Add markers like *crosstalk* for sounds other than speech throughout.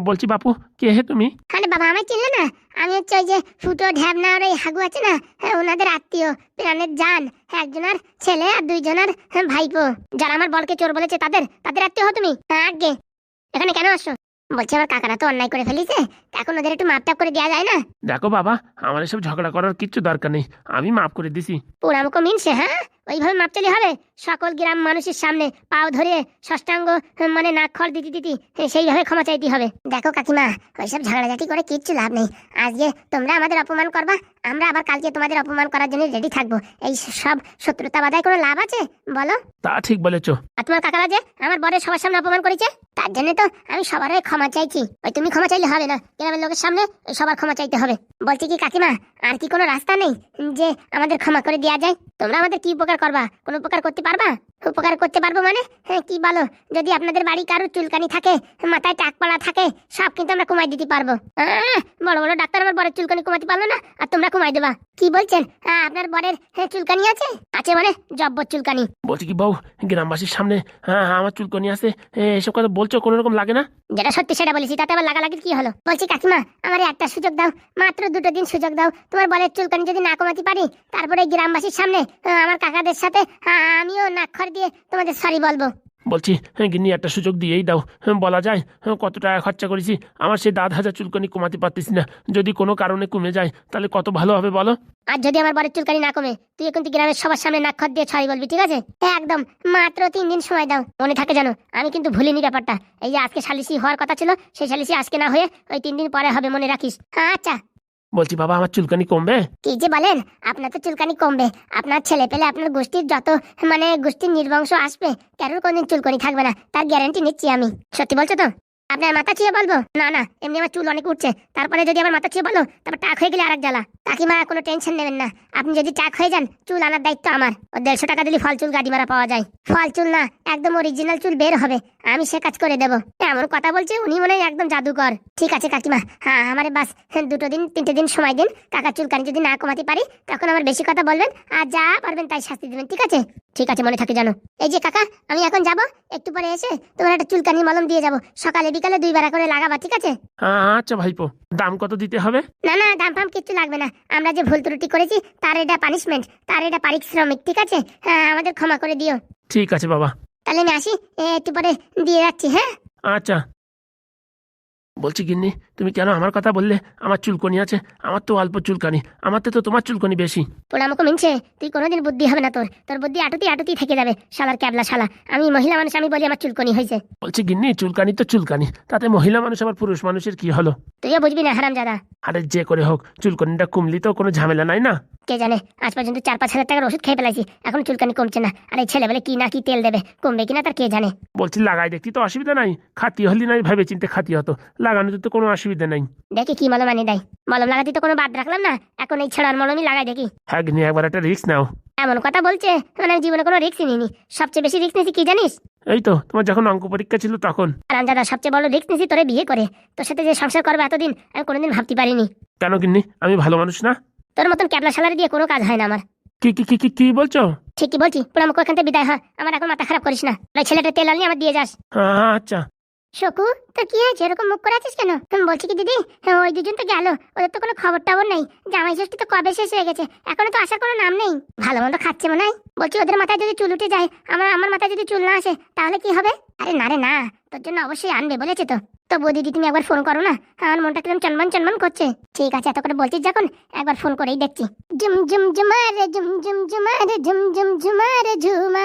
বলছি বাপু কে হে তুমি? আরে বাবা আমায় চিনলে না? আমি হচ্ছে ওই যে ফুটো ঢ্যাবনা আর ওই হাগু আছে না হ্যাঁ, ওনাদের আত্মীয় প্রাণের জান একজনের ছেলে আর দুইজনের হ্যাঁ, ভাইপো। যারা আমার বলকে চোর বলেছে তাদের তাদের আত্মীয় হো তুমি? হ্যাঁ আগে। এখানে কেন আসছো? বলছি আমার কাকারা তো অন্যায় করে ফেলিছে এখন ওদের একটু মাপটাপ করে দেওয়া যায় না? দেখো বাবা আমার এসব ঝগড়া করার কিচ্ছু দরকার নেই আমি মাফ করে দিছি। পোড়ামুখো মিনছে হ্যাঁ? ওইভাবে মাপ চালি হবে। সকল গ্রাম মানুষের সামনে পাও ধরে ষষ্ঠাঙ্গ মানে নাক খড় দিতে দিতে সেইভাবে ক্ষমা চাইতে হবে। দেখো কাকিমা ওইসব ঝগড়াঝাটি করে কিচ্ছু লাভ নেই। আজকে তোমরা আমাদের অপমান করবা আমরা আবার কালকে তোমাদের অপমান করার জন্য রেডি থাকব। এই সব শত্রুতা বাধায় কোনো লাভ আছে? বলো। তা ঠিক বলেছ। আর তোমার কাকারা যে আমার বরের সবার সামনে অপমান করেছে? তার জন্য তো আমি সবার ক্ষমা চাইছি। ওই তুমি ক্ষমা চাইলে হবে না। গ্রামের লোকের সামনে সবার ক্ষমা চাইতে হবে। বলছি কি কাকিমা আর কি কোনো রাস্তা নেই যে আমাদের ক্ষমা করে দেওয়া যায়? তোমরা আমাদের কি উপকার করবা? কোনো উপকার করতে পারবা? উপকার করতে পারব মানে? হ্যাঁ কি বলো? যদি আপনাদের বাড়ি কারও চুলকানি থাকে মাথায় টাকপালা থাকে সব কিন্তু আমরা কমাই দিতে পারব। বড় বড় ডাক্তার আমার বরের চুলকানি কমাতে পারল না আর তোমরা কমাই দেবা। কি বলছেন? আপনার বরের হ্যাঁ, চুলকানি আছে? আছে মানে জব্বর চুলকানি। বলছি কি বউ গ্রামবাসীর সামনে হ্যাঁ আমার চুলকনি আছে এসব কথা বলছো কোনো রকম লাগে না? যেটা সত্যি সেটা বলেছি তাতে আবার লাগালাগির কি হলো? বলছি কাকিমা আমার একটা সুযোগ দাও মাত্র দুটো দিন সুযোগ দাও। তোমার বলের চুলকানি যদি না কমাতে পারি তারপরে গ্রামবাসীর সামনে আমার আমার কাকাদের সাথে আমিও নাক্ষর দিয়ে তোমাদের সরি বলব। বলছি হ্যাঁ গিন্নি একটা সুযোগ দিয়েই দাও। হ্যাঁ, বলা যায় হ্যাঁ, কত টাকা খরচা করেছি আমার সেই দাঁত হাজার চুলকনি কমাতে পারতেছি না। যদি কোনো কারণে কমে যায় তাহলে কত ভালো হবে বলো? আর যদি আমার বরের চুলকানি না কমে তুই কিন্তু গ্রামের সবার সামনে নাক্ষর দিয়ে সরি বলবি ঠিক আছে? একদম মাত্র তিন দিন সময় দাও মনে থাকে জানো আমি কিন্তু ভুলিনি ব্যাপারটা। এই যে আজকে সালিসি হওয়ার কথা ছিল সেই সালিসি আজকে না হয়ে ওই তিন দিন পরে হবে মনে রাখিস। আচ্ছা। বলছি, বাবা, আমার চুলকানি কমবে? কি যে বলেন, আপনার তো চুলকানি কমবে। আপনার ছেলে পেলে আপনার গোষ্ঠীর যত মানে গোষ্ঠীর নির্বংশ আসবে, কারোর কোনদিন চুলকানি থাকবে না, তার গ্যারান্টি নিচ্ছি আমি। সত্যি বলছো তো? আপনার মাথা ছুঁয়ে বলব? না না, এমনি আমার চুল অনেক উঠছে। তারপরে যদি আমার মাথা ছুঁয়ে বলো, তারপর টাক হয়ে গেলে আরেক জ্বালা। কাকিমা, কোনো টেনশন নেবেন না। আপনি যদি টাক হয়ে যান, চুল আনার দায়িত্ব আমার। ও দেড়শো টাকা দিলে ফল চুল গাড়ি মারা পাওয়া যায়। ফল চুল না, একদম অরিজিনাল চুল বের হবে। আমি সে কাজ করে দেবো। এমন কথা বলছে উনি মনে হয় একদম জাদুকর। ঠিক আছে কাকিমা। হ্যাঁ আমারে বাস হ্যাঁ, দুটো দিন তিনটে দিন সময় দিন। কাকার চুলকানি যদি না কমাতে পারি তখন আমার বেশি কথা বলবেন আর যা পারবেন তাই শাস্তি দেবেন ঠিক আছে? ঠিক আছে মনে থাকে জানো এই যে কাকা আমি এখন যাব একটু পরে এসে তোমার একটা চুলকানি মলম দিয়ে যাব। সকালে বিকালে দুই বেলা করে লাগাবা ঠিক আছে? হ্যাঁ আচ্ছা ভাইপো দাম কত দিতে হবে? না না দাম ফাম কিচ্ছু লাগবে না। আমরা যে ভুল ত্রুটি করেছি তার এটা পানিশমেন্ট তার এটা পারিশ্রমিক ঠিক আছে? হ্যাঁ আমাদের ক্ষমা করে দিও। ঠিক আছে বাবা। তাহলে আমি আসি একটু পরে দিয়ে যাচ্ছি হ্যাঁ? আচ্ছা। বলছি গিন্নি তুমি কেন আমার কথা বললে? আমার চুলকনি আছে। আমার তো অল্প চুলকানি। আমার তো তোমার চুলকনি বেশি। পোড়ামুখো মিনছে? তুই কোনোদিন বুদ্ধি হবে না তোর। তোর বুদ্ধি আটুতি আটুতি থেকে যাবে শালার ক্যাবলা শালা। আমি মহিলা মানুষ আমি বলি আমার চুলকনি হয়েছে। বলছি গিন্নি চুলকানি তো চুলকানি। তাতে মহিলা মানুষ আবার পুরুষ মানুষের কি হলো? তুইও বুঝবি না হারাম দাদা আরে যে করে হোক চুলকনিটা কমলি তো কোনো ঝামেলা নাই না? কে জানে? আজ পর্যন্ত চার পাঁচ হাজার টাকার ওষুধ খেয়ে ফেলাইছি। এখন চুলকানি কমছে না। আর এই ছেলে বলে কি না কি তেল দেবে? কমবে কিনা তার কে জানে? বলছি লাগাই দেখতি তো অসুবিধা নাই। খাতি হলি নাই ভেবে চিনতে খাতি হতো। লাগানোতে তো কোনো অসুবিধা নাই। দেখি কি মলম আনি দেয়। মলম লাগাতে তো কোনো বাদ রাখলাম না। এখন এই ছেড়ার মলমই লাগাই দেখি। হ্যাঁ একবার একটা রিস্ক নাও। এমন কথা বলছে মানে আমি জীবনে কোনো রিস্কই নিইনি। সবচেয়ে বেশি রিস্ক নিয়েছি কি জানিস? এই তো তোমার যখন অঙ্ক পরীক্ষা ছিল তখন। আর দাদা সবচেয়ে বড় রিস্ক নিয়েছি তোরে বিয়ে করে। তোর সাথে যে সংসার করবে এতদিন আমি কোনোদিন ভাবতে পারিনি। কেন গিন্নি? আমি ভালো মানুষ না? তোর মতন ক্যাবলা সালারি দিয়ে কোনো কাজ হয় না আমার। কি কি কি কি কি বলছো? ঠিকই বলছি পুরো আমাকে ওখান থেকে বিদায় হয় আমার এখন মাথা খারাপ করিস না। ওই ছেলেটা তেল আনি আমার দিয়ে যাস। আচ্ছা। শকু তো কি হয়েছে? এরকম মুখ করে আছিস কেন? বলছি কি দিদি? হ্যাঁ, ওই দুজন তো গেল। ওদের তো কোনো খবর টবর নেই। জামাই ষষ্ঠী তো কবে শেষ হয়ে গেছে? এখনও তো আসার কোনো নাম নেই। ভালো মন্দ খাচ্ছে মনে হয়। বলছি ওদের মাথায় যদি চুল উঠে যায় আমার আমার মাথায় যদি চুল না আসে তাহলে কি হবে? আরে না রে না। তোর জন্য অবশ্যই আনবে বলেছে তো। তো বৌদিদি, তুমি একবার ফোন করো না? আমার মনটা কিরম চনমন চনমন করছে। ঠিক আছে, এত করে বলছিস যখন, একবার ফোন করেই দেখছি। জুম জুম জুমারে জুম জুম জুমারে ঝুম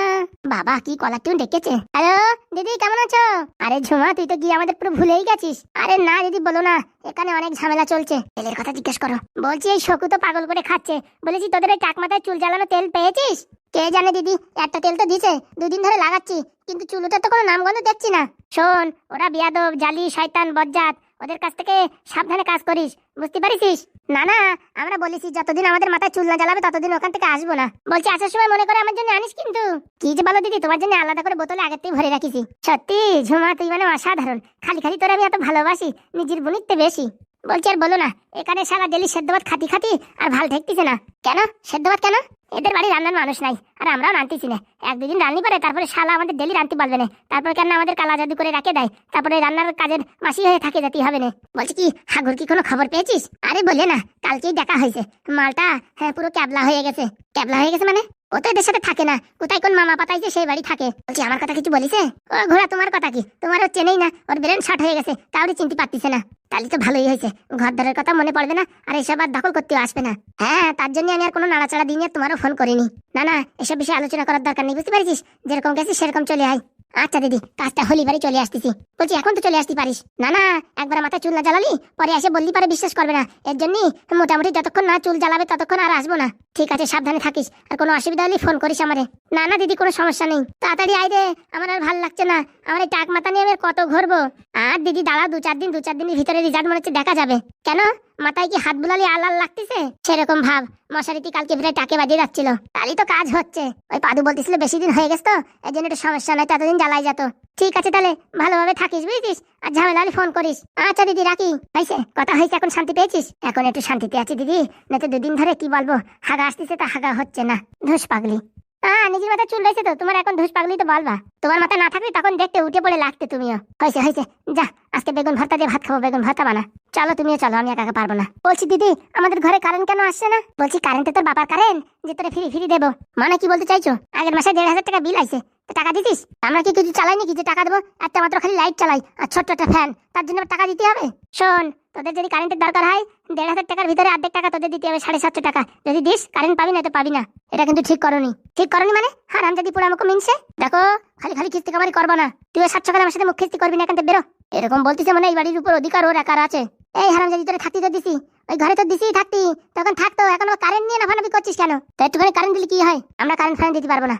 বাবা, কি কলার টিউন ডেকেছে। হ্যালো, দিদি, কেমন আছো? আরে ঝুমা, তুই তো গিয়ে আমাদের পুরো ভুলেই গেছিস। আরে না, দিদি, বলো না, এখানে অনেক ঝামেলা চলছে। তেলের কথা জিজ্ঞেস করো। বলছি, এই শকু তো পাগল করে খাচ্ছে। বলেছি, তোদের ওই টাক মাথায় চুল জ্বালানো তেল পেয়েছিস? কে জানে দিদি, একটা তেল তো দিছে, দুদিন ধরে লাগাচ্ছি, কিন্তু চুলুটার তো কোনো নামগন্ধ দেখছি না। শোন, ওরা বিয়াদব, জালি, শয়তান, বজ্জাত, ওদের কাছ থেকে সাবধানে কাজ করিস, বুঝতে পারিস না না, আমরা বলেছি, যতদিন আমাদের মাথায় চুল না জ্বালাবে, ততদিন ওখান থেকে আসব না। বলছি, আসার সময় মনে করে আমার জন্য আনিস কিন্তু। কি যে বলো দিদি, তোমার জন্য আলাদা করে বোতলে আগের থেকে ভরে রাখিছি। সত্যি, ঝুমা, তুই মানে অসাধারণ। খালি খালি তোর আমি এত ভালোবাসি, নিজের বোনিতে বেশি। বলছি আর বলো না, এখানে সারা ডেলি সেদ্ধ ভাত খাতি খাতি আর ভালো ঠেকতেছে না। কেন? সেদ্ধ ভাত কেন? এদের বাড়ি রান্নার মানুষ নাই, আর আমরাও রান্তিছি না। এক দুদিন রান্নি পারে তারপরে শালা আমাদের ডেলি রান্তি পারবে না। তারপরে কেন আমাদের কালা জাদু করে রাখে দেয়? তারপরে রান্নার কাজের মাসি হয়ে থাকে যেতে হবে না। বলছি কি, হাগুর কি কোনো খবর পেয়েছিস? আরে বলে না, কালকেই দেখা হয়েছে। মালটা হ্যাঁ পুরো ক্যাবলা হয়ে গেছে। ক্যাবলা হয়ে গেছে মানে? ও তো এদের সাথে থাকে না। কোথায় কোন মামা পাতাইছে সেই বাড়ি থাকে? বলছি, আমার কথা কিছু বলিছে ও ঘোড়া, তোমার কথা কি? তোমার ও চেনেই না, ওর ব্রেন শর্ট হয়ে গেছে তাহলে চিনতে পারতিছে না। তাহলে তো ভালোই হয়েছে। ঘর দরের কথা মনে পড়বে না, আর এসব আর দখল করতেও আসবে না। হ্যাঁ তার জন্য আমি আর কোনো নাড়াচাড়া দিই তোমারও ফোন করিনি। না না, এসব বিষয়ে আলোচনা করার দরকার নেই, বুঝতে পেরেছিস? যেরকম গেছিস সেরকম চলে আয়। আচ্ছা দিদি, কাজটা হলি বাড়ি চলে আসতেছি। বলছি, এখন তো চলে আসতে পারিস। না না, একবার মাথায় চুল না জ্বালালি, পরে এসে বললি পারে বিশ্বাস করবে না। এর জন্যই মোটামুটি যতক্ষণ না চুল জ্বালাবে ততক্ষণ আর আসব না। ঠিক আছে, সাবধানে থাকিস, আর কোনো অসুবিধা হলে ফোন করিস আমারে। না না দিদি, কোনো সমস্যা নেই। তাড়াতাড়ি আয় রে, আমার আর ভালো লাগছে না। আমার এই টাক মাথা নিয়ে আমি কত ঘুরবো। আর দিদি দাঁড়া দু চার দিন, দু চার দিনের ভিতরে রেজাল্ট মনে হচ্ছে দেখা যাবে। কেন? মাথায় কি হাত বুলালি আল আল লাগতেছে? সেরকম ভাব। মশারিটি কালকে প্রায় টাকে বাজিয়ে যাচ্ছিল। তাহলেই তো কাজ হচ্ছে। ওই পাদু বলতেছিল বেশি দিন হয়ে গেছে তো এই জন্য একটু সমস্যা নয়, ততদিন জ্বালাই যেত ঠিক আছে তাহলে, ভালোভাবে থাকিস, বুঝছিস? আর ঝামেলা ফোন করিস। আচ্ছা দিদি, রাখি। হয়েছে, কথা হয়েছে, এখন শান্তি পেয়েছিস? এখন একটু শান্তিতে আছি দিদি না তো দুদিন ধরে কি বলব, হাগা আসতেছে তা হাগা হচ্ছে না। ধুস পাগলি। হ্যাঁ নিজের মাথা চুল রয়েছে তো, তোমার এখন ধুস পাগলি তো বলবা। তোমার মাথা না থাকলে তখন দেখতে উঠে পড়ে লাগতে তুমিও। হয়েছে হয়েছে, যা, আজকে বেগুন ভর্তা দিয়ে ভাত খাব, বেগুন ভর্তা বানা। চলো তুমিও চলো, আমি একা পারব না। বলছি, দিদি, আমাদের ঘরে কারেন্ট কেন আসছে না? বলছি কারেন্টে তোর বাবার কারেন্ট যে তোরে ফ্রি ফ্রি দেবো। মানে কি বলতে চাইছো? আগের মাসে দেড় হাজার টাকা বিল আইছে। টাকা দিতিস আমরা কি কিছু চালাই নাকি? যে টাকা দেবো, একটা মাত্র খালি লাইট চালাই, আর ছোট্ট একটা ফ্যান তার জন্য টাকা দিতে হবে? শোন তোদের যদি কারেন্টের দরকার হয়, দেড় হাজার টাকার ভিতরে অর্ধেক টাকা তোদের দিতে হবে, সাড়ে সাতশো টাকা। যদি দিস কারেন্ট পাবি না তো পাবি না। এটা কিন্তু ঠিক করনি। ঠিক করনি মানে? হারাম যদি পুরো আমাকে মিনছে। দেখো, খালি খালি কিস্তি কামারি করব না। তুই সাতশো টাকা আমার সাথে মুখ করবি না এখান থেকে বেরো। এরকম বলতেছে মানে এই বাড়ির উপর অধিকার ওর একার আছে। এই হারাম যদি তোরে থাকতে তো দিছি। ওই ঘরে তো দিছি থাকতি। তখন থাকতো এখন আবার কারেন্ট নিয়ে নাফানাফি করছিস কেন? তো একটুখানি কারেন্ট দিলে কি হয়? আমরা কারেন্ট ফারেন্ট দিতে পারব না।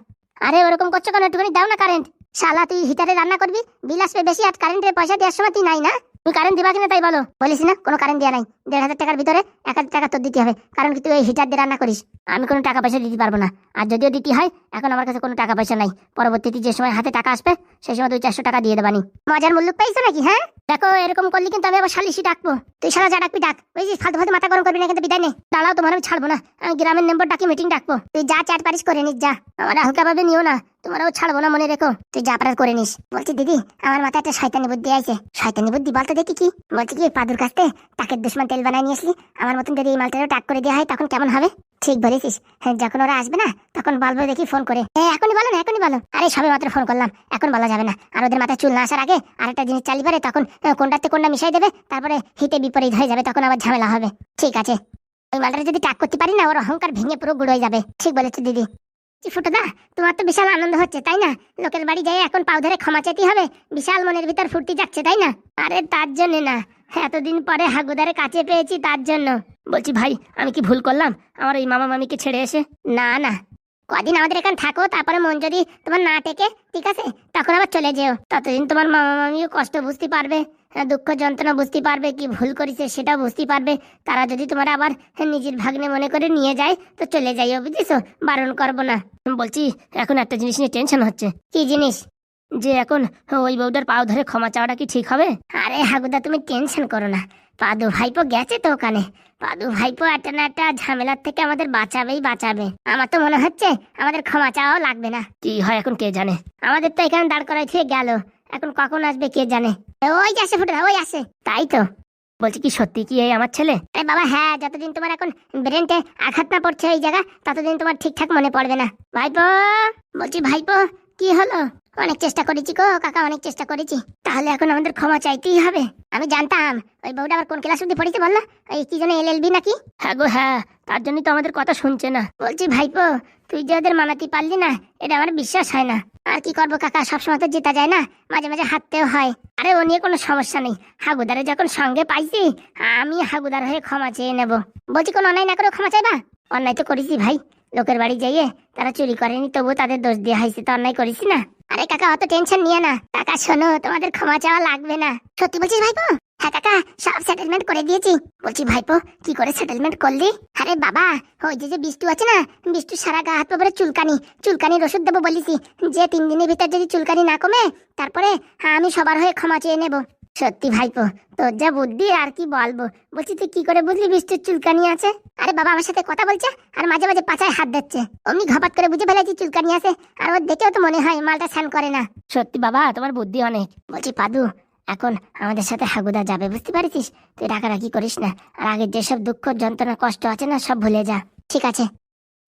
আরে, ওরকম করছ কেন? একটুখানি দাও না কারেন্ট শালা, তুই হিটারে রান্না করবি? বিল আসবে বেশি আর কারেন্টের পয়সা দেওয়ার সময় তুই নাই না? তুই কারেন্ট দিবা কিনা তাই বলো। বলিস না কোনো কারেন্ট দেওয়া নাই। দেড় হাজার টাকার ভিতরে এক হাজার টাকা তোর দিতে হবে। কারণ কি, তুই ওই হিটার দিয়ে রান্না করিস। আমি কোনো টাকা পয়সা দিতে পারব না। আর যদিও দিতে হয়, এখন আমার কাছে কোনো টাকা পয়সা নাই। পরবর্তীতে যে সময় হাতে টাকা আসবে, সেই সময় তুই চারশো টাকা দিয়ে দেবানি মজার মূল্য পাইছো নাকি হ্যাঁ? দেখো, এরকম করলি কিন্তু আমি আবার সালিশি ডাকবো। তুই সারা যা ডাকবি, ডাক। ওই যে ফালতু ফালতু মাথা গরম করবি না কিন্তু, বিদায় নেই দাঁড়াও, তোমার আমি ছাড়বো না। আমি গ্রামের মেম্বার ডাকি মিটিং ডাকবো। তুই যা চ্যাট পারিস করে নিস, যা। আমার হালকা ভাবে নিও না। তোমারও ছাড়বো না, মনে রেখো। তুই যা পারার করে নিস। বলছি, দিদি, আমার মাথায় একটা শয়তানি বুদ্ধি আছে শয়তানি বুদ্ধি বলতো দেখি কি? বলছি কি পাদুর কাছ তাকে দুশ্মন তেল বানায় নিয়ে আসলি, আমার মতন যদি এই মালটারও টাক করে দেওয়া হয়, তখন কেমন হবে? ঠিক বলেছিস। হ্যাঁ যখন ওরা আসবে না, তখন বলব দেখি ফোন করে। হ্যাঁ এখনই বলো না, এখনই বলো। আরে সবে মাত্র ফোন করলাম। এখন বলা যাবে না। আর ওদের মাথায় চুল না আসার আগে আরেকটা জিনিস চালি পারে, তখন কোনটাতে কোনটা মিশাই দেবে, তারপরে হিতে বিপরীত হয়ে যাবে, তখন আবার ঝামেলা হবে। ঠিক আছে। ওই মালটা যদি টাক করতে পারি না, ওর অহংকার ভেঙে পুরো গুড় হয়ে যাবে। ঠিক বলেছে, দিদি। ফুটোদা তোমার তো বিশাল আনন্দ হচ্ছে, তাই না? লোকের বাড়ি যাই, এখন পাও ধরে ক্ষমা চাইতে হবে। বিশাল মনের ভিতর ফুর্তি যাচ্ছে তাই না? আরে, তার জন্য না। এতদিন পরে হাগুদারে কাছে পেয়েছি তার জন্য। বলছি ভাই আমি কি ভুল করলাম? আমার এই মামা মামিকে ছেড়ে এসে? না না। কদিন আমাদের এখানে থাকো তারপরে মন যদি তোমার না টেকে ঠিক আছে? তখন আবার চলে যেও। ততদিন তোমার মামা মামিও কষ্ট বুঝতে পারবে হ্যাঁ, দুঃখ যন্ত্রণা বুঝতে পারবে কি ভুল করেছে সেটা বুঝতে পারবে। তারা যদি তোমার আবার হ্যাঁ, নিজের ভাগ্নে মনে করে নিয়ে যায় তো চলে যাইও বুঝেছ? বারণ করব না। বলছি এখন একটা জিনিস নিয়ে টেনশন হচ্ছে। কি জিনিস? যে এখন ওই বউটার পাও ধরে ক্ষমা চাওয়াটা কি ঠিক হবে? আরে হাগুদা তুমি টেনশন করো না। পাদু ভাইপো গেছে তো ওখানে। পাদু ভাইপো একটা না একটা ঝামেলার থেকে আমাদের বাঁচাবেই বাঁচাবে। আমার তো মনে হচ্ছে আমাদের ক্ষমা চাওয়াও লাগবে না। কি হয় এখন কে জানে? আমাদের তো এখানে দাঁড় করাই থেকে গেল। এখন কখন আসবে কে জানে? ওই আসে ফুটে ওই আসে। তাই তো। বলছি কি সত্যি কি এই আমার ছেলে? আরে বাবা হ্যাঁ যতদিন তোমার এখন ব্রেনটে আঘাত না পড়ছে এই জায়গা ততদিন তোমার ঠিকঠাক মনে পড়বে না। ভাইপো বলছি ভাইপো কি হলো? অনেক চেষ্টা করেছি গো কাকা অনেক চেষ্টা করেছি। তাহলে এখন আমাদের ক্ষমা চাইতেই হবে। আমি জানতাম ওই বউটা আবার কোন ক্লাস অব্দি পড়েছে বলল ওই কি যেন এল এলবি নাকি? হ্যাঁ গো হ্যাঁ তার জন্যই তো আমাদের কথা শুনছে না। বলছি ভাইপো তুই যে ওদের মানাতে পারলি না এটা আমার বিশ্বাস হয় না। আর কি করব কাকা সবসময় তো জেতা যায় না মাঝে মাঝে হাঁটতেও হয়। আরে ও নিয়ে কোনো সমস্যা নেই। হাগুদারে যখন সঙ্গে পাইছি আমি হাগুদার হয়ে ক্ষমা চেয়ে নেব। বলছি কোনো অন্যায় না করে ক্ষমা চাইবা? অন্যায় তো করেছি ভাই। লোকের বাড়ি যাইয়ে তারা চুরি করেনি তবু তাদের দোষ দেওয়া হয়েছে তো অন্যায় করিস না। আরে কাকা, অত টেনশন নিয়ে না। কাকা, শোনো, তোমাদের ক্ষমা চাওয়া লাগবে না। সত্যি বলছিস ভাইপো? হ্যাঁ কাকা, সব সেটেলমেন্ট করে দিয়েছি। বলছি, ভাইপো, কি করে সেটেলমেন্ট করলি? আরে বাবা, ওই যে যে বিষ্টু আছে না, বিষ্টু সারা গা হাত পা ভরে চুলকানি, চুলকানির ওষুধ দেবো বলিছি। যে তিন দিনের ভিতর যদি চুলকানি না কমে, তারপরে আমি সবার হয়ে ক্ষমা চেয়ে নেব। সত্যি ভাইপো তোর যা বুদ্ধি আর কি বলব? বলছি তুই কি করে বুঝলি বৃষ্টির চুলকানি আছে? আরে বাবা আমার সাথে কথা বলছে আর মাঝে মাঝে পাছায় হাত দিচ্ছে অমনি ঘপাত করে বুঝে ফেলেছি চুলকানি আছে আর ওর দেখেও তো মনে হয় মালটা স্নান করে না। সত্যি বাবা তোমার বুদ্ধি অনেক। বলছি পাদু এখন আমাদের সাথে হাগুদা যাবে বুঝতে পারিস তুই রাগারাগি করিস না আর আগের যেসব দুঃখ যন্ত্রণা কষ্ট আছে না সব ভুলে যা। ঠিক আছে।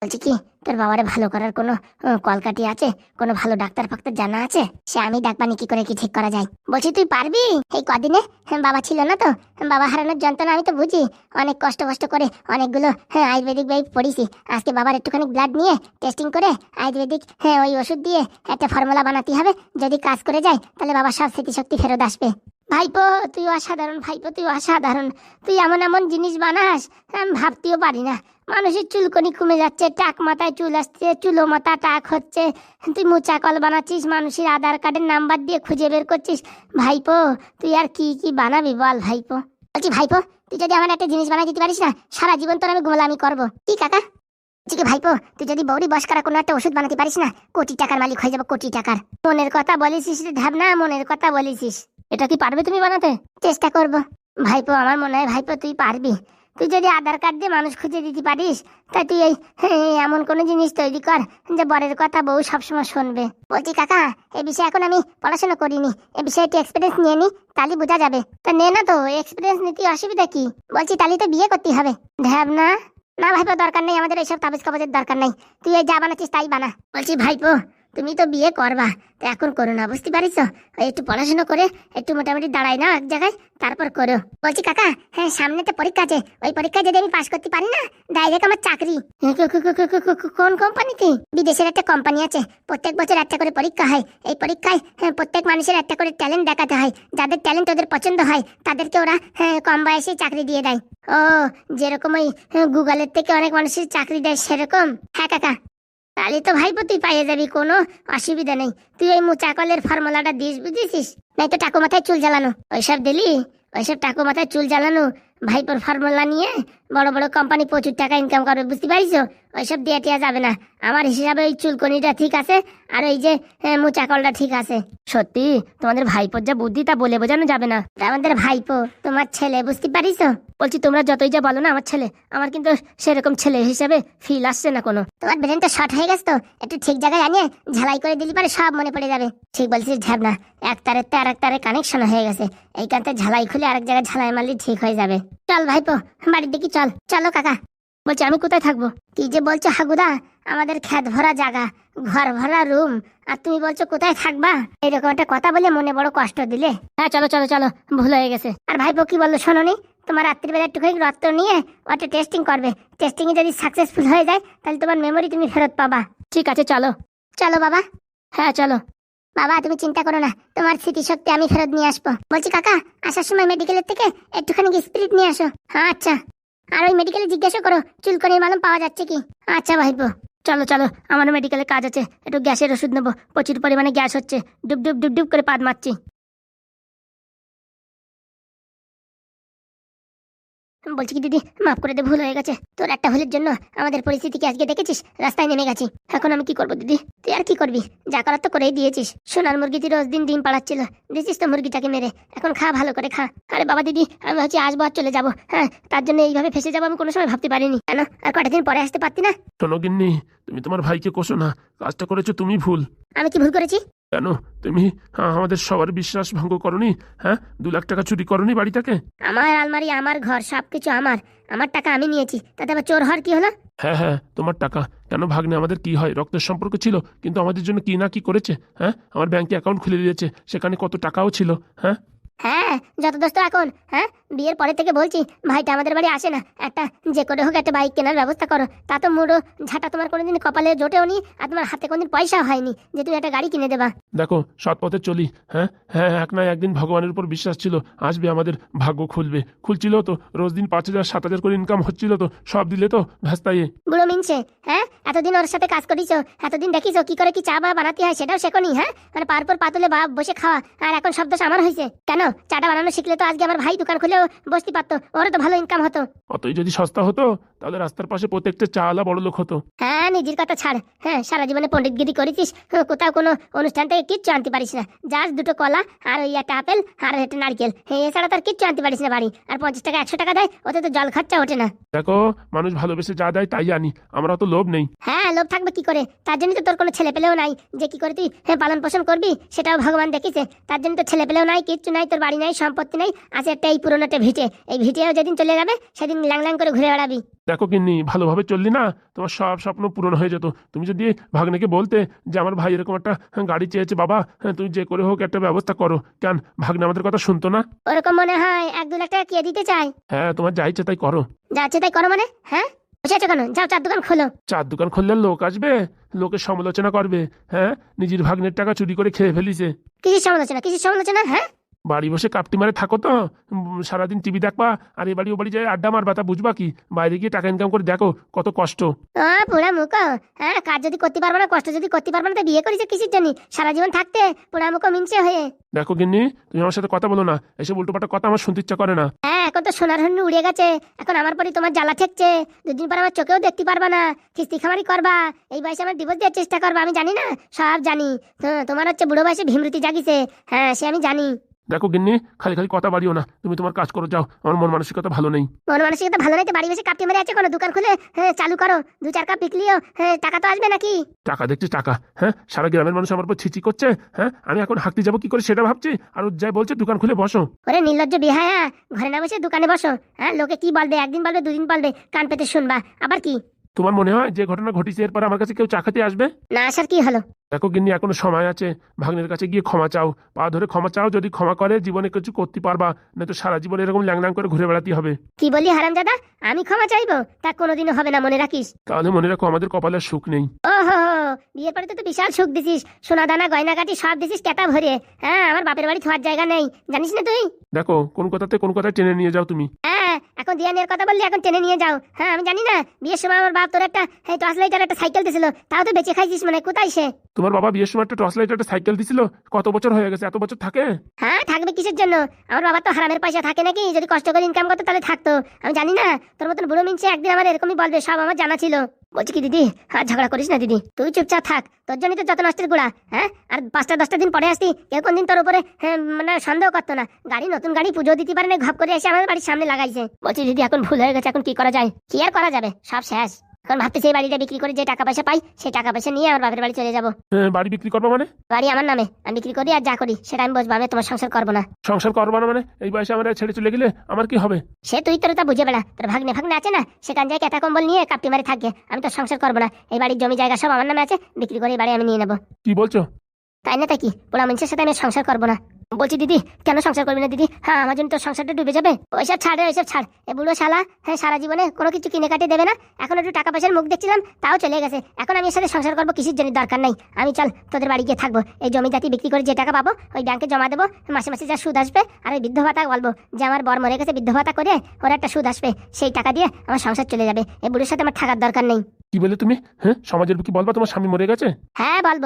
বলছি কি তোর বাবারে ভালো করার কোনো আহ, কলকাঠি আছে? কোনো ভালো ডাক্তার ফাক্তার জানা আছে? সে আমি ডাকবানি কি করে কি ঠিক করা যায়? বলছি তুই পারবি? এই কদিনে? হ্যাঁ, বাবা ছিল না তো। বাবা হারানোর যন্ত্রণা আমি তো বুঝি। অনেক কষ্ট কষ্ট করে অনেকগুলো হ্যাঁ আয়ুর্বেদিক বই পড়িছি। আজকে বাবার একটুখানি ব্লাড নিয়ে টেস্টিং করে আয়ুর্বেদিক হ্যাঁ ওই ওষুধ দিয়ে একটা ফর্মুলা বানাতে হবে। যদি কাজ করে যায় তাহলে বাবার সব স্মৃতিশক্তি ফেরত আসবে। ভাইপো, তুই অসাধারণ ভাইপো, তুই অসাধারণ। তুই এমন এমন জিনিস বানাস, আমি ভাবতেও পারি না। মানুষের চুলকনি কমে যাচ্ছে, টাক মাথায় চুল আসছে, চুলো মাথা টাক হচ্ছে। তুই মোচা কল বানাচ্ছিস, মানুষের আধার কার্ডের নাম্বার দিয়ে খুঁজে বের করছিস। ভাইপো, তুই আর কি কি বানাবি বল ভাইপো? বলছি, ভাইপো, তুই যদি আমার একটা জিনিস বানাই দিতে পারিস না, সারা জীবন তোর আমি গোলামি করব। কি কাকা? ঠিক ভাইপো, তুই যদি বৌরি বস করা কোনো একটা ওষুধ বানাতে পারিস না, কোটি টাকার মালিক হয়ে যাব কোটি টাকার। মনের কথা বলেছিস রে ঢাবনা, মনের কথা বলেছিস। এটা কি পারবে তুমি বানাতে? চেষ্টা করব। ভাইপো, আমার মনে হয় ভাইপো, তুই পারবি। তুই যদি আধার কার্ড দিয়ে মানুষ খুঁজে দিতে পারিস, তা তুই এই এমন কোনো জিনিস তৈরি কর যে বরের কথা বউ সবসময় শুনবে। বলছি, কাকা, এ বিষয়ে এখন আমি পড়াশোনা করিনি। এই বিষয়ে একটু এক্সপিরিয়েন্স নিয়ে নি, তাহলে বোঝা যাবে। তা নে না তো এক্সপিরিয়েন্স নিতে অসুবিধা কি? বলছি, তাহলে তো বিয়ে করতে হবে। ঢ্যাবনা না। না ভাইপো, দরকার নেই, আমাদের এইসব তাবিজ কবজের দরকার নেই। তুই এই যা বানাচ্ছিস তাই বানা। বলছি, ভাইপো তুমি তো বিয়ে করবা তো এখন করো না বুঝতে পারিস একটু পড়াশোনা করে একটু মোটামুটি দাঁড়াই না এক জায়গায় তারপর করো। বলছি কাকা হ্যাঁ সামনে তো পরীক্ষা আছে ওই পরীক্ষায় যদি আমি পাশ করতে পারি না ডাইরেক্ট আমার চাকরি। কো- কোন কোম্পানিতে বিদেশের একটা কোম্পানি আছে প্রত্যেক বছর একটা করে পরীক্ষা হয়। এই পরীক্ষায় হ্যাঁ, প্রত্যেক মানুষের একটা করে ট্যালেন্ট দেখাতে হয়। যাদের ট্যালেন্ট ওদের পছন্দ হয় তাদেরকে ওরা হ্যাঁ, কম বয়সে চাকরি দিয়ে দেয়। ও যেরকম ওই হ্যাঁ, গুগলের থেকে অনেক মানুষের চাকরি দেয় সেরকম? হ্যাঁ কাকা তাহলে তো ভাইপো, তুই পাইয়ে যাবি, কোনো অসুবিধা নেই। তুই ওই মুচাকলের ফর্মুলাটা দিস, বুঝেছিস? নাই তো টাকু মাথায় চুল জ্বালানো। ওইসব দিলি? ওইসব টাকু মাথায় চুল জ্বালানো? ভাইপোর ফর্মুলা নিয়ে বড় বড় কোম্পানি প্রচুর টাকা ইনকাম করবে, বুঝতে পারিস? ওইসব দিয়ে টিয়া যাবে না। আমার হিসাবে ওই চুলকনিটা ঠিক আছে, আর ওই যে মুচাকলটা ঠিক আছে। সত্যি? তোমাদের ভাইপোর যা বুদ্ধি তা বলে বোঝানো যাবে না। আমাদের ভাইপো, তোমার ছেলে, বুঝতে পারিস বলছি, তোমরা যতই যা বলো না আমার ছেলে, আমার কিন্তু সেরকম ছেলে হিসাবে ফিল আসছে না কোনো। তোমার ব্রেন তো শর্ট হয়ে গেছে তো? একটু ঠিক জায়গায় আনিয়ে ঝালাই করে দিলি পারে সব মনে পড়ে যাবে। ঠিক বলছিস ঝাবনা এক তারের তো আর এক তারে কানেকশন হয়ে গেছে। এই এইখানতে ঝালাই খুলে আরেক জায়গায় ঝালাই মারলে ঠিক হয়ে যাবে। চল ভাইপো, বাড়ির দিকে চল। চলো কাকা। বলছি, আমি কোথায় থাকব? কি যে বলছো হাগুদা? আমাদের খেত ভরা জায়গা, ঘর ভরা রুম। আর তুমি বলছো, কোথায় থাকবা? এরকম একটা কথা বলে মনে বড় কষ্ট দিলে। হ্যাঁ চলো চলো চলো, ভুল হয়ে গেছে। আর ভাইপো কি বলল শোনোনি তোমার রাত্রিবেলা একটুখানি রক্ত নিয়ে ওটা টেস্টিং করবে। টেস্টিং এ যদি সাকসেসফুল হয়ে যায়, তাহলে তোমার মেমোরি তুমি ফেরত পাবা। ঠিক আছে, চলো। চলো, বাবা। হ্যাঁ চলো। বাবা, তুমি চিন্তা করো না, তোমার স্মৃতিশক্তি আমি ফেরত নিয়ে আসব। বলছি, কাকা, আসার সময় মেডিকেলের থেকে একটুখানি স্পিরিট নিয়ে আসো। হ্যাঁ আচ্ছা। আর ওই মেডিকেলে জিজ্ঞাসা করো চুলকনির মালম পাওয়া যাচ্ছে কি? আচ্ছা ভাইপো। চলো চলো, আমারও মেডিকেলে কাজ আছে, একটু গ্যাসের ওষুধ নেব, প্রচুর পরিমাণে গ্যাস হচ্ছে, ডুব ডুব ডুব ডুব করে পাদ মারছি। বলছি কি দিদি মাফ করে দে ভুল হয়ে গেছে। তোর একটা ভুলের জন্য আমাদের পরিস্থিতিকে আজকে দেখেছিস? রাস্তায় নেমে গেছি। এখন আমি কি করব দিদি? তুই আর কি করবি? যা করার তো করেই দিয়েছিস। সোনার মুরগিটি রোজ দিন ডিম পাড়াচ্ছিল। দিয়েছিস তো মুরগিটাকে মেরে। এখন খা ভালো করে খা। আরে বাবা দিদি আমি ভাবছি আসব আর চলে যাব। হ্যাঁ তার জন্য এইভাবে ফেসে যাব আমি কোনো সময় ভাবতে পারিনি। কেন? আর কটা দিন পরে আসতে পারতি না? শোনো গিন্নি তুমি তোমার ভাইকে কোসো না। কাজটা করেছ তুমি ভুল। আমি কি ভুল করেছি? কেন? তুমি আহ, আমাদের সবার বিশ্বাস ভঙ্গ করনি হ্যাঁ? দু লাখ টাকা চুরি করনি বাড়ি থেকে আমার আলমারি আমার ঘর সবকিছু আমার। আমার টাকা আমি নিয়েছি তাতে আবার চোর হওয়ার কি হলো? হ্যাঁ হ্যাঁ তোমার টাকা। কেন ভাগ্নে আমাদের কি হয়? রক্তের সম্পর্ক ছিল কিন্তু আমাদের জন্য কি না কি করেছে হ্যাঁ? আমার ব্যাংকে অ্যাকাউন্ট খুলে দিয়েছে সেখানে কত টাকাও ছিল হ্যাঁ? হ্যাঁ যত দোস্ত এখন হ্যাঁ? বিয়ের পরে থেকে বলছি ভাইটা আমাদের বাড়ি আসে না। একটা যে করে হোক একটা বাইক কেনার ব্যবস্থা করো। তা তো মুড়ো ঝাঁটা তোমার কোনোদিন কপালে জোটেও নি আর তোমার হাতে কোনোদিন পয়সা হয়নি যে তুমি একটা গাড়ি কিনে দেবা। দেখো সৎ পথে চলি হ্যাঁ? হ্যাঁ এক না একদিন ভগবানের উপর বিশ্বাস ছিল আসবে আমাদের ভাগ্য খুলবে। খুলছিল তো রোজ দিন পাঁচ হাজার সাত হাজার করে ইনকাম হচ্ছিল তো সব দিলে তো ভ্যাস্তাইয়ে। বুড়ো মিনছে হ্যাঁ? এতদিন ওর সাথে কাজ করিছো এতদিন দেখিছো কি করে কি চা বা বানাতে হয় সেটাও শেখনি হ্যাঁ? মানে পারপর পাতলে বা বসে খাওয়া আর এখন সব শব্দ আমার হয়েছে কেন? চাটা বানানো শিখলে তো আজকে আমার ভাই দোকান খুলেও বসতে পারতো ওরও তো ভালো ইনকাম হতো। অতই যদি সস্তা হতো তাহলে রাস্তার পাশে প্রত্যেকটা চালা বড় লোক হতো। হ্যাঁ নিজের কথা ছাড়। হ্যাঁ সারা জীবনে পণ্ডিতগিরি করেছিস হ্যাঁ, কোথাও কোনো অনুষ্ঠান থেকে কিচ্ছু আনতে পারিস না। যাস দুটো কলা আর ওই একটা আপেল আর একটা নারকেল। হ্যাঁ এছাড়া তার কিচ্ছু আনতে পারিস না বাড়ি। আর পঞ্চাশ টাকা একশো টাকা দেয় ওতে তো জল খরচা ওঠে না। দেখো মানুষ ভালোবেসে যা দেয় তাই আনি আমরা তো লোভ নেই। হ্যাঁ লোভ থাকবে কি করে? তার জন্য তো তোর কোনো ছেলে পেলেও নাই। যে কি করে তুই হ্যাঁ পালন পোষণ করবি সেটাও ভগবান দেখিছে। তার জন্য তো ছেলে পেলেও নাই কিচ্ছু নাই তোর বাড়ি নাই সম্পত্তি নাই আছে একটা এই পুরোনো একটা ভিটে। এই ভিটেও যেদিন চলে যাবে সেদিন ল্যাং ল্যাং করে ঘুরে বেড়াবি। দেখো কিন্নি ভালোভাবে চললি না? তোমার সব স্বপ্ন পূরণ হয়ে যেত। তুমি যদি ভাগ্নেকে বলতে যে আমার ভাই এরকম একটা গাড়ি চেয়েছে বাবা হ্যাঁ, তুমি যে করে হোক একটা ব্যবস্থা করো। কেন ভাগ্নে আমাদের কথা শুনতো না? ওরকম মনে হয় এক দু লাখ টাকা কে দিতে চায়? হ্যাঁ তোমার যা ইচ্ছে তাই করো। যাচ্ছে তাই করো মানে? হ্যাঁ? বসে আছো কেন? যাও চার দোকান খোলো। চার দোকান খুললে লোক আসবে লোকের সমালোচনা করবে হ্যাঁ? নিজের ভাগ্নের টাকা চুরি করে খেয়ে ফেলিছে। কিসের সমালোচনা? কিসের সমালোচনা? হ্যাঁ? বাড়ি বসে কাপটি মারে থাকো তো। সারাদিন টিভি দেখবা আর এ বাড়ি ও বাড়ি যায় আড্ডা মারবা তা বুঝবা কি? বাইরে গিয়ে টাকা ইনকাম করে দেখো কত কষ্ট। পুরা মুখ। হ্যাঁ কাজ যদি করতে পারব না কষ্ট যদি করতে পারব না তো বিয়ে করেছে কিসের জন্য? সারা জীবন থাকতে পুরা মুখ মিনছে হয়ে। দেখো গিন্নি তুমি আমার সাথে কথা বলো না এসব উল্টোপাল্টা কথা আমার শুনতে ইচ্ছা করে না। হ্যাঁ এখন তো সোনার হন্যু উড়ে গেছে এখন আমার পরে তোমার জ্বালা ঠেকছে। দুদিন পর আমার চোখেও দেখতে পারবা না কিস্তি খামারি করবা এই বয়সে আমার ডিভোর্স দেওয়ার চেষ্টা করবা আমি জানি না সব জানি। তোমার হচ্ছে বুড়ো বয়সে ভীমরতি জাগিছে হ্যাঁ সে আমি জানি। দেখো গিন্নি খালি খালি কথা বাড়িও না। তুমি তোমার কাজ করো যাও। আমার মন মানসিকতা ভালো নেই। মন মানসিকতা ভালো নাই তো? বাড়ি বসে কাপটি মারি আছে কোনো? দোকান খুলে হ্যাঁ, চালু করো। দু চার কাপ বিকলিও হ্যাঁ, টাকা তো আসবে নাকি? টাকা দেখছি টাকা হ্যাঁ? সারা গ্রামের মানুষ আমার উপর ছিচি করছে হ্যাঁ? আমি এখন হাঁকতে যাব কি করে সেটা ভাবছি? আর যাই বলছে দোকান খুলে বসো। ওরে নির্লজ্জ বিহায়া ঘরে না বসে দোকানে বসো হ্যাঁ? লোকে কি বলবে? একদিন বলবে দুদিন বলবে কান পেতে শুনবা। আবার কি? তোমার মনে হয় যে ঘটনা ঘটেছে এরপর আমার কাছে কেউ চা খেতে আসবে? না আসার কি হলো? দেখো গিন্নি এখনও সময় আছে। ভাগ্নের কাছে গিয়ে ক্ষমা চাও। পা ধরে ক্ষমা চাও যদি ক্ষমা করে জীবনে কিছু করতে পারবা। না তো সারা জীবন এরকম ল্যাং করে ঘুরে বেড়াতে হবে। কি বলি হারামজাদা? আমি ক্ষমা চাইব? তা কোনোদিনও হবে না মনে রাখিস? তাহলে মনে রাখো আমাদের কপালের সুখ নেই। ওহো বিয়ের পরে তো তুই বিশাল সুখ দিছিস। সোনা দানা গয়না কাটি সব দিছিস কেটা ভরে। হ্যাঁ আমার বাপের বাড়ি খাওয়ার জায়গা নেই। জানিস না তুই? দেখো কোন কথাতে কোন কথায় টেনে নিয়ে যাও তুমি। হ্যাঁ এখন দিয়ানের কথা বললি এখন টেনে নিয়ে যাও। হ্যাঁ আমি জানি না বিয়ের সময় আমার বাপ তোর একটা এই টর্চ লাইটার একটা সাইকেল দিছিল। তাও তো বেঁচে খাইছিস মানে কোথায় সে? তোমার বাবা বিয়ের সময় একটা টর্চ লাইট একটা সাইকেল দিছিল? কত বছর হয়ে গেছে? এত বছর থাকে? হ্যাঁ থাকবে কিসের জন্য? আমার বাবা তো হারামের পয়সা থাকে নাকি? যদি কষ্ট করে ইনকাম করতো তাহলে থাকতো। আমি জানি না তোর মতন বুড়ো মিনছে একদিন আমার এরকমই বলবে সব আমার জানা ছিল। বলছি কি দিদি আর ঝগড়া করিস না দিদি। তুই চুপচাপ থাক তোর জন্যই তো যত নষ্টের গুড়া হ্যাঁ? আর পাঁচটা দশটা দিন পরে আসতি কেউ কোনদিন তোর উপরে হ্যাঁ, মানে সন্দেহ করতো না। গাড়ি নতুন গাড়ি পুজো দিতে পারে না ঘপ করে এসে আমাদের বাড়ির সামনে লাগাইছে। বলছি দিদি এখন ভুল হয়ে গেছে এখন কি করা যায়? কি আর করা যাবে? সব শেষ। এখন ভাবতেছি এই বাড়িটা বিক্রি করে যে টাকা পয়সা পাই সেই টাকা পয়সা নিয়ে আমার বাপের বাড়ি চলে যাব। হ্যাঁ, বাড়ি বিক্রি করব মানে? বাড়ি আমার নামে। আমি বিক্রি করি আর যা করি সেটা আমি বসবো আমি তোমার সংসার করব না। সংসার করব না মানে? এই বয়সে আমরা ছেড়ে চলে গেলে আমার কি হবে? সে তুই তোর তা বুঝে বেড়া। তোর ভাগ্নে ভাগ্নে আছে না? সেখান যায় কেতা কম্বল নিয়ে কাপটি মারে থাকবে আমি তো সংসার করব না। এই বাড়ির জমি জায়গা সব আমার নামে আছে। বিক্রি করে এই বাড়ি আমি নিয়ে নেব। কি বলছো? তাই না তাই কি? পোড়া মানুষের সাথে আমি সংসার করব না। বলছি দিদি কেন সংসার করবি না দিদি? হ্যাঁ আমার জন্য তো সংসারটা ডুবে যাবে। ওইসব ছাড় রে, ওইসব ছাড়। এ বুড়ো শালা হ্যাঁ সারা জীবনে কোনো কিছু কিনে কাটে দেবে না। এখন একটু টাকা পয়সার মুখ দেখছিলাম তাও চলে গেছে। এখন আমি এর সাথে সংসার করব কিসের জন্য দরকার নাই? আমি চল তোদের বাড়ি গিয়ে থাকব। এই জমি জাতি বিক্রি করে যে টাকা পাবো ওই ব্যাংকে জমা দেবো। মাসে মাসে যা সুদ আসবে আর ওই বৃদ্ধ ভাতা বলব যে আমার বর মরে গেছে বৃদ্ধ ভাতা করে ওর একটা সুদ আসবে। সেই টাকা দিয়ে আমার সংসার চলে যাবে। এই বুড়োর সাথে আমার থাকার দরকার নেই। কি বলে তুমি? হ্যাঁ সমাজের কি বলবা তোমার স্বামী মরে গেছে? হ্যাঁ বলব।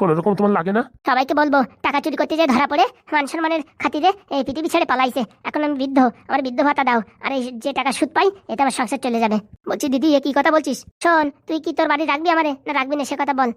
কোন রকম তোমার লাগে না? সবাইকে বলব টাকা চুরি করতে যেয়ে ধরা পড়ে মান সম্মানের খাতিরে এই পৃথিবী ছেড়ে পালাইছে। এখন আমি বৃদ্ধ আমার বৃদ্ধ ভাতা দাও আর এই যে টাকা সুদ পাই এটা আমার সংসার চলে যাবে। বলছি দিদি এ কি কথা বলছিস? শোন তুই কি তোর বাড়ি রাখবি আমারে? না রাখবি না সে কথা বল।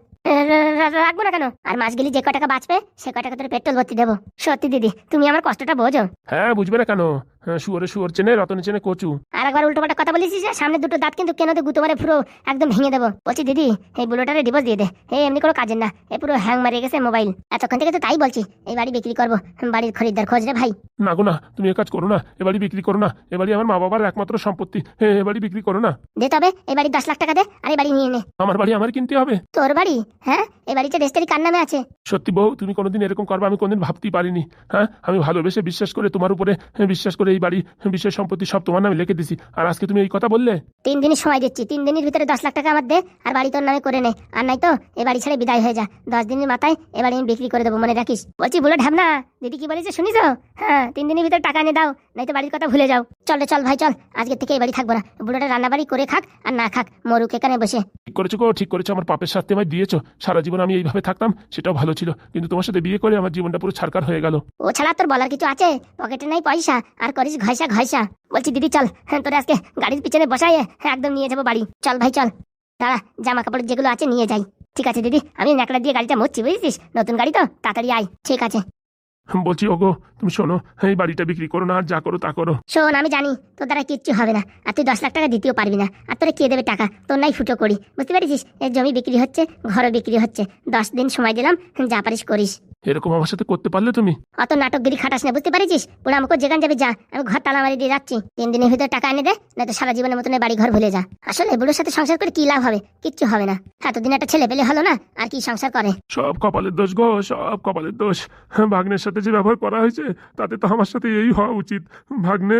রাখব না কেন? আর মাস গেলি যে ক টাকা বাঁচবে সে ক টাকা তোর পেট্রোল ভর্তি দেবো? সত্যি দিদি তুমি আমার কষ্টটা বোঝো। হ্যাঁ বুঝবে না কেন? হ্যাঁ শুয়োরে শুয়োর চেনে রতনে চেনে কচু। আর একবার উল্টো পাল্টা কথা বলেছিস সামনে দুটো দাঁত কিন্তু কেন তো গুতো মারে পুরো একদম ভেঙে দেবো। বলছি দিদি এই বুলোটারে ডিভোর্স দিয়ে দে। এই এমনি কোনো কাজের না। এ পুরো হ্যাং মারিয়ে গেছে মোবাইল। এতক্ষণ থেকে তো তাই বলছি এই বাড়ি বিক্রি করব। বাড়ির খরিদ্দার খোঁজ রে ভাই। না গো না তুমি এ কাজ করো না এ বাড়ি বিক্রি করো না এ বাড়ি আমার মা বাবার একমাত্র সম্পত্তি হ্যাঁ এ বাড়ি বিক্রি করো না। দে তবে এই বাড়ি দশ লাখ টাকা দে আর এই বাড়ি নিয়ে নে। আমার বাড়ি আমার কিনতে হবে। তোর বাড়ি? হ্যাঁ? এই বাড়িটা রেজিস্ট্রি কার নামে আছে? সত্যি বউ তুমি কোনোদিন এরকম করবে আমি কোনোদিন ভাবতেই পারিনি। হ্যাঁ? আমি ভালোবেসে বিশ্বাস করে তোমার উপরে হ্যাঁ, বিশ্বাস করে এই বাড়ি বিশেষ সম্পত্তি সব তোমার নামে লিখে দিছি। আর আজকে তুমি এই কথা বললে? তিন দিনের সময় দিচ্ছি তিন দিনের ভিতরে দশ লাখ টাকা আমার দে আর বাড়ি তোর নামে করে নে। আর নাই তো এ বাড়ি ছেড়ে বিদায় হয়ে যা। দশ দিনের মাথায় এবার আমি বিক্রি করে দেবো মনে রাখিস। বলছি বুলো ঢাবনা দিদি কি বলেছে শুনিস? হ্যাঁ তিন দিনের ভিতরে টাকা এনে দাও নাই তো বাড়ির কথা ভুলে যাও। চল রে চল ভাই চল। আজকে থেকে এই বাড়ি থাকব না। বুড়োটা রান্না বাড়ি করে খাক আর না খাক মরুক এখানে বসে। ঠিক করেছ গো ঠিক করেছ। আমার পাপের শাস্তি আমায় দিয়েছ। সারা জীবন আমি এইভাবে থাকতাম সেটাও ভালো ছিল। কিন্তু তোমার সাথে বিয়ে করে আমার জীবনটা পুরো ছারকার হয়ে গেল। ও ছাড়া তোর বলার কিছু আছে? পকেটে নাই পয়সা আর করিস ঘয়সা ঘয়সা। বলছি দিদি চল। হ্যাঁ তোরে আজকে গাড়ির পিছনে বসাই হ্যাঁ একদম নিয়ে যাব বাড়ি। চল ভাই চল। দাঁড়া জামা কাপড় যেগুলো আছে নিয়ে যাই। ঠিক আছে দিদি। আমি ন্যাকড়া দিয়ে গাড়িটা মরছি বুঝেছিস? নতুন গাড়ি তো? তাড়াতাড়ি আয়। ঠিক আছে। বলছি ওগো তুমি শোনো এই বাড়িটা বিক্রি করো না আর যা করো তা করো। শোন আমি জানি তোর দ্বারা কিচ্ছু হবে না আর তুই দশ লাখ টাকা দিতেও পারবি না আর তোরা কে দেবে টাকা? তোর নাই ফুটো করি বুঝতে পেরেছিস? এর জমি বিক্রি হচ্ছে ঘরও বিক্রি হচ্ছে দশ দিন সময় দিলাম যা পারিস করিস। এরকম আমার সাথে করতে পারলে তুমি? অত নাটকগিরি খাটাস না বুঝতে পারিস পুরো আমাকে যেখানে যাবে যা আমি ঘর তালা মারি দিয়ে যাচ্ছি। তিন দিনের ভিতরে টাকা এনে দে না তো সারা জীবনের মতন বাড়ি ঘর ভুলে যা। আসলে বুড়োর সাথে সংসার করে কি লাভ হবে? কিচ্ছু হবে না। এতদিন একটা ছেলে পেলে হলো না আর কি সংসার করে? সব কপালের দোষ গো সব কপালের দোষ। ভাগ্নের সাথে যে ব্যবহার করা হয়েছে তাতে তো আমার সাথে এই হওয়া উচিত। ভাগ্নে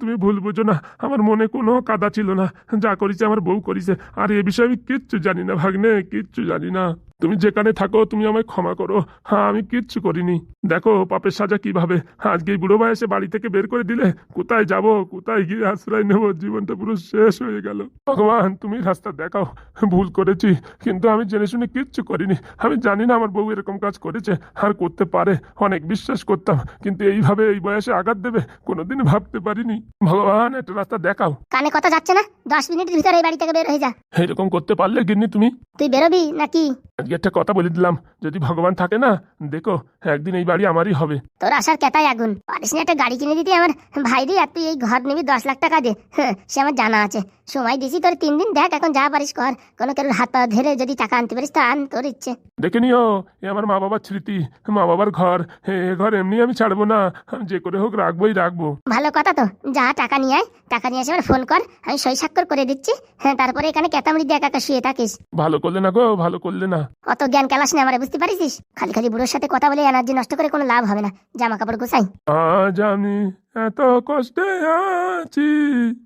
তুমি ভুল বুঝো না। আমার মনে কোনো কাদা ছিল না। যা করেছে আমার বউ করেছে। আর এ বিষয়ে আমি কিচ্ছু জানি না ভাগ্নে কিচ্ছু জানি না। তুমি যেখানে থাকো তুমি আমায় ক্ষমা করো। হ্যাঁ আমি কিচ্ছু করিনি। দেখো পাপের সাজা কীভাবে? আজকে এই বুড়ো বয়সে বাড়ি থেকে বের করে দিলে কোথায় যাব কোথায় গিয়ে আশ্রয় নেব? জীবনটা পুরো শেষ হয়ে গেল। ভগবান তুমি রাস্তা দেখাও। ভুল করেছি কিন্তু আমি জেনে শুনে কিচ্ছু করিনি। আমি জানি না আমার বউ এরকম কাজ করেছে আর করতে পারে। অনেক বিশ্বাস করতাম কিন্তু এইভাবে এই বয়সে আঘাত দেবে কোনোদিন ভাবতে পারিনি। ভগবান একটা রাস্তা দেখাও। কানে কথা যাচ্ছে না? দশ মিনিটের ভিতরে এই বাড়ি থেকে বের হয়ে যা। এরকম করতে পারলে গিন্নি তুমি? তুই বেরোবি নাকি? আজকে একটা কথা বলে দিলাম। যদি ভগবান থাকে না দেখো একদিন এই বাড়ি আমারই হবে। তোর আসার কেতাই আগুন। পারিস না একটা গাড়ি কিনে দিতে আমার ভাই রে আর তুই এই ঘর নিবি দশ লাখ টাকা দে। হ্যাঁ, সে আমার জানা আছে। সময় দিছি তোর তিন দিন দেখ এখন যা পারিস কর। কোনো কেউ হাত পা ধরে যদি টাকা আনতে পারিস তো আন তোর ইচ্ছে। দেখে নিও এ আমার মা বাবার স্মৃতি মা বাবার ঘর। এ ঘর এমনি আমি ছাড়বো না আমি যে করে হোক রাখবোই রাখব। ভালো কথা তো যা টাকা নিয়ে আয় টাকা নিয়ে এসে আমার ফোন কর আমি সই স্বাক্ষর করে দিচ্ছি হ্যাঁ তারপরে এখানে কেতামড়ি দিয়ে একা একা শুয়ে থাকিস। ভালো করলে না গো ভালো করলে না। অত জ্ঞান কেলাস না আমার বুঝতে পারিস? খালি খালি বুড়োর সাথে কথা বলে এনার্জি নষ্ট করে কোনো লাভ হবে না। জামা কাপড় গোছাই। আজ আমি এত কষ্টে আছি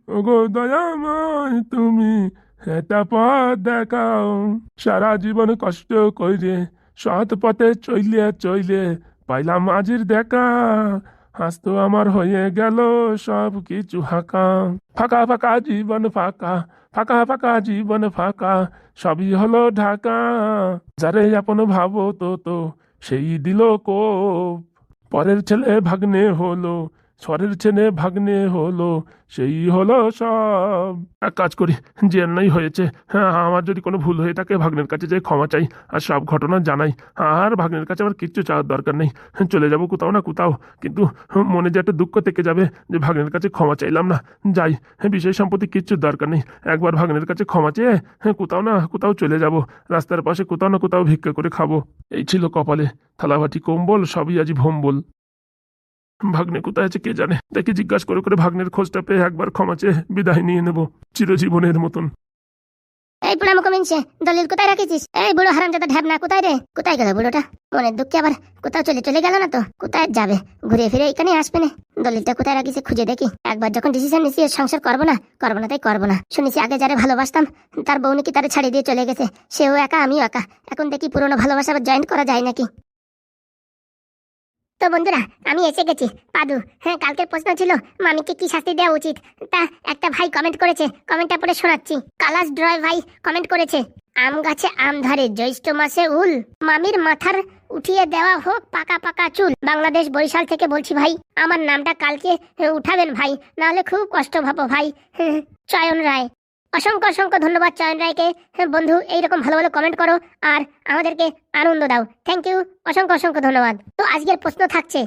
ওগো দয়াময় তুমি এটা পথ দেখাও সারা জীবন কষ্ট কইরে সৎ পথে চইলে চইলে পাইলাম আজির দেখা আজ তো আমার হয়ে গেল সব কিছু হাঁকা ফাঁকা ফাঁকা জীবন ফাঁকা ফাঁকা ফাঁকা জীবন ফাঁকা সবই হলো ঢাকা যারে আপন ভাবো তো তো সেই দিল কোপ পরের ছেলে ভাগ্নে হলো স্বরের ছেলে ভাগ্নে হলো, সেই হলো সব। এক কাজ করি যে অন্যায় হয়েছে। হ্যাঁ আমার যদি কোনো ভুল হয়ে থাকে, ভাগ্নের কাছে যাই ক্ষমা চাই আর সব ঘটনা জানাই। আর ভাগ্নের কাছে আমার কিচ্ছু চাওয়ার দরকার নেই। চলে যাব কোথাও না কোথাও। কিন্তু মনে যে একটা দুঃখ থেকে যাবে যে ভাগ্নের কাছে ক্ষমা চাইলাম না। যাই বিষয় সম্পত্তি কিচ্ছু দরকার নেই। একবার ভাগ্নের কাছে ক্ষমা চেয়ে হ্যাঁ কোথাও না কোথাও চলে যাব। রাস্তার পাশে কোথাও না কোথাও ভিক্ষা করে খাব। এই ছিল কপালে। থালাবাটি কম্বল, সবই আজ ভম্বল। ভাগ্নে কোথায় আছে কে জানে? দেখি জিজ্ঞাসা করে করে ভাগ্নের খোঁজটা পেয়ে একবার ক্ষমা চেয়ে বিদায় নিয়ে নেব, চিরজীবনের মতন। এই বুড়া মুখো মিনছে, দলিল কোথায় রাখেছিস? এই বুড়ো হারাম যাতে ঢ্যাবনা কোথায় রে? কোথায় গেল বুড়োটা? মনের দুঃখে আবার কোথাও চলে চলে গেল না তো? কোথায় যাবে? ঘুরে ফিরে এখানে আসবে না। দলিলটা কোথায় রাখিছে খুঁজে দেখি। একবার যখন ডিসিশন নিছি সংসার করব না। করব না তাই করব না। শুনেছি আগে যারে ভালোবাসতাম, তার বউ নাকি তারে ছাড়িয়ে দিয়ে চলে গেছে। সেও একা, আমিও একা। এখন দেখি পুরোনো ভালোবাসা আবার জয়েন করা যায় নাকি? তো বন্ধুরা, আমি এসে গেছি। পাদু হ্যাঁ কালকের প্রশ্ন ছিল, মামিকে কি শাস্তি দেওয়া উচিত? তা একটা ভাই কমেন্ট করেছে কমেন্টটা পড়ে শোনাচ্ছি। কালাস ড্রয় ভাই কমেন্ট করেছে, আম গাছে আম ধরে, জ্যৈষ্ঠ মাসে উল। মামির মাথার উঠিয়ে দেওয়া হোক পাকা পাকা চুল। বাংলাদেশ বরিশাল থেকে বলছি ভাই, আমার নামটা কালকে, উঠাবেন ভাই, নাহলে খুব কষ্ট ভাবো ভাই। *laughs* চয়ন রায়। অসংখ্য অসংখ্য ধন্যবাদ চয়ন রায়কে। হ্যাঁ, বন্ধু এইরকম ভালো ভালো কমেন্ট করো আর আমাদেরকে আনন্দ দাও। থ্যাংক ইউ অসংখ্য অসংখ্য ধন্যবাদ। তো আজকের প্রশ্ন থাকছে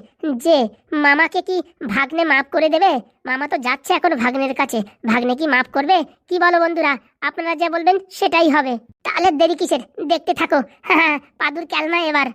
যে মামাকে কি ভাগ্নে মাফ করে দেবে? মামা তো যাচ্ছে এখন ভাগ্নের কাছে। ভাগ্নে কি মাফ করবে? কি বলো বন্ধুরা আপনারা যা বলবেন সেটাই হবে। তাহলে দেরি কিসের? দেখতে থাকো। হ্যাঁ পাদুর ক্যালমা এবার।